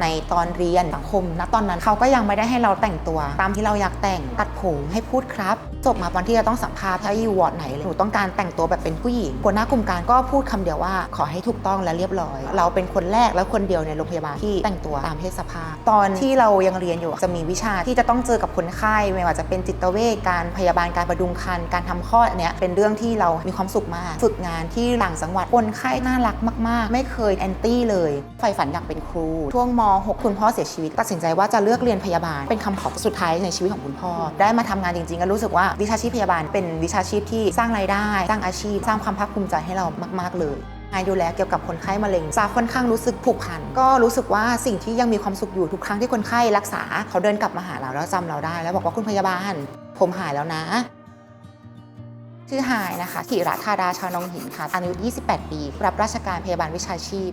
ในตอนเรียนสังคมณตอนนั้นเขาก็ยังไม่ได้ให้เราแต่งตัว ตามที่เราอยากแต่งตัดผมให้พูดครับจบมาวันที่จะต้องสัมภาษณ์ถ้าอยู่วอร์ดไหนหนูต้องการแต่งตัวแบบเป็นผู้หญิงหัวหน้ากลุ่มการก็พูดคำเดียวว่า ขอให้ถูกต้องและเรียบร้อย เราเป็นคนแรกและคนเดียวในโรงพยาบาลที่แต่งตัวตามเพศสภาพ ตอนที่เรายังเรียนอยู่จะมีวิชาที่จะต้องเจอกับคนไข้ไม่ว่าจะเป็นจิตเวชการพยาบาลการประดุงครรภ์การทำคลอดอันเนี้ยเป็นเรื่องที่เรามีความสุขมาก ฝึกงานที่ต่างจังหวัดคนไข้น่ารักมาก ๆ ไม่เคยแอนตี้เลยใฝ่ฝันอยากเป็นครูช่วงม .6 คุณพ่อเสียชีวิต ตัดสินใจว่าจะเลือกเรียนพยาบาล เป็นคำขอสุดท้ายในชีวิตของคุณพ่อ ได้มาทำงานจริงๆ ก็รู้สึกว่าวิชาชีพพยาบาลเป็นวิชาชีพที่สร้างรายได้ สร้างอาชีพ สร้างความภาคภูมิใจให้เรามากๆเลยงานดูแลเกี่ยวกับคนไข้มะเร็งจะค่อนข้างรู้สึกผูกพัน ก็รู้สึกว่าสิ่งที่ยังมีความสุขอยู่ทุกครั้งที่คนไข้รักษา เขาเดินกลับมาหาเราแล้วจำเราได้ แล้วบอกว่าคุณพยาบาล ผมหายแล้วนะชื่อหายนะคะกิรัธาดาชาวนองหินค่ะอายุ 28 ปี รับราชการพยาบาลวิชาชีพ